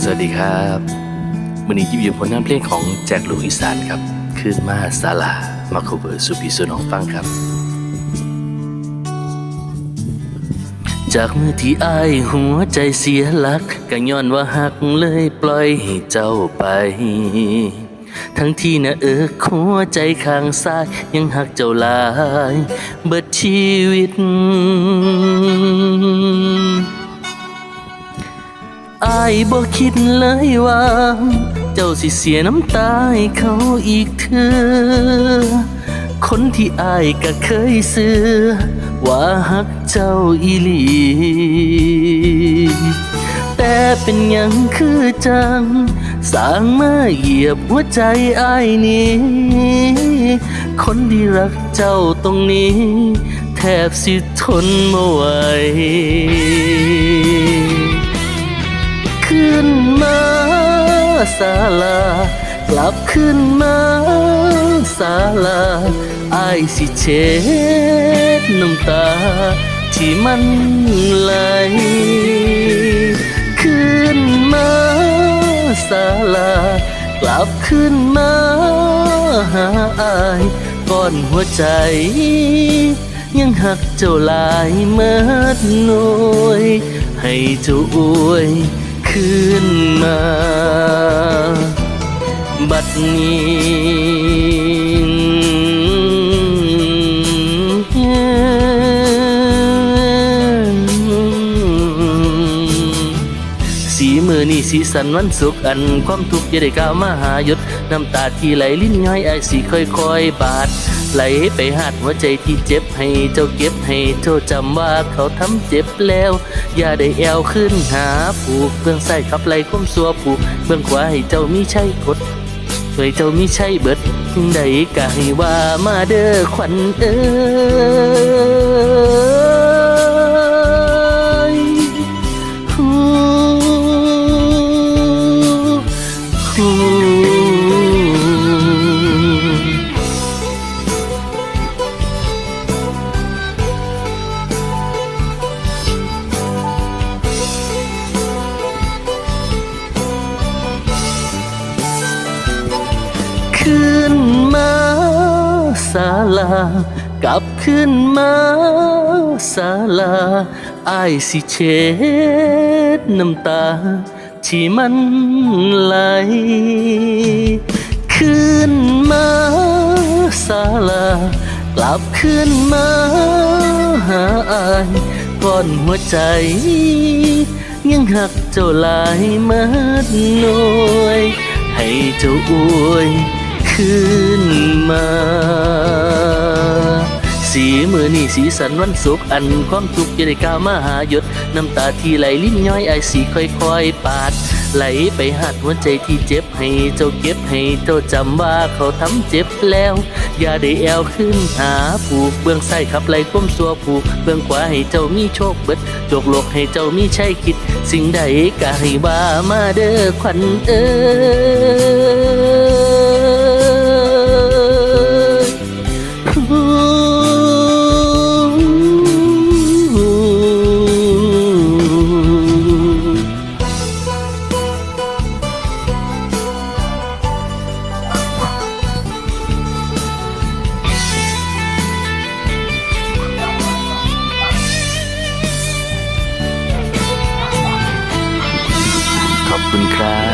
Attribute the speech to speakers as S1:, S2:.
S1: สวัสดีครับวันนี้ยิบอยู่ผลงานเพลงของแจ็คลูกอีสานครับขึ้นมาศาลามาคูเวอร์สุพีสุนองฟังครับ จากมือที่อายหัวใจเสียหลักก็ย้อนว่าหักเลยปล่อยให้เจ้าไป ทั้งที่นะเออหัวใจข้างซ้ายยังหักเจ้าลาย เบิดชีวิต อายบ่คิดเลยว่า เจ้าสิเสียน้ำตาให้เขาอีกเธอ คนที่อายก็เคยเสือ ว่าฮักเจ้าอีหลี แต่เป็นหยังคือจัง สร้างมาเหยียบหัวใจอายนี้ คนที่รักเจ้าตรงนี้ แทบสิทนไม่ไหว ศาลากลับขึ้นมาศาลาอายสิเช็ดน้ำตา ที่มันไหลขึ้นมาศาลากลับขึ้นมาหาอายก่อนหัวใจยังหักเจ้าลายเมิดหน่วย ให้เจ้าอวย ขึ้นมา บัดนี้สีมือนี่สีสันวันสุขอันความทุกข์จะได้ก้าวมาหาหยดน้ำตาที่ไหลลิ้นย้อยไอสีค่อยๆบาด ไหลไปหัดหัวใจที่เจ็บให้เจ้าเก็บให้เจ้าจำว่าเขาทำเจ็บแล้ว อย่าได้แอวขึ้นหาผูกเบื้องใส่ขับไหลก้มสัวผูกเบื้องขวาให้เจ้ามีใช่กดเฮ้ยเจ้ามีใช่เบิดใดก็ให้ว่ามาเด้อขวัญเอ้ย ขึ้นมาศาลากลับขึ้นมาศาลาอายสิเช็ดน้ำตา ที่มันไหล ขึ้นมาศาลากลับขึ้นมาหาอายก่อนหัวใจ ยังหักเจ้าลายเมิดหน่วย ให้เจ้าอวย ขึ้นมา สีมือนี่สีสันวันสุขอันความทุกข์จะได้ก้าวมาหาหยด น้ำตาที่ไหลลิ้นย้อยไอสีค่อยๆ ปาด ไหลไปหัดหัวใจที่เจ็บให้เจ้าเก็บให้เจ้าจำว่าเขาทำเจ็บแล้ว อย่าได้แอวขึ้นหาผูกเบื้องซ้ขับไหลก้มสัวผูกเบื้องขวาให้เจ้ามีโชคเบิดโจกโลกให้เจ้ามีใชัยคิด สิ่งใดก็ให้ว่ามาเด้อขวัญเอ้ย คุณครับ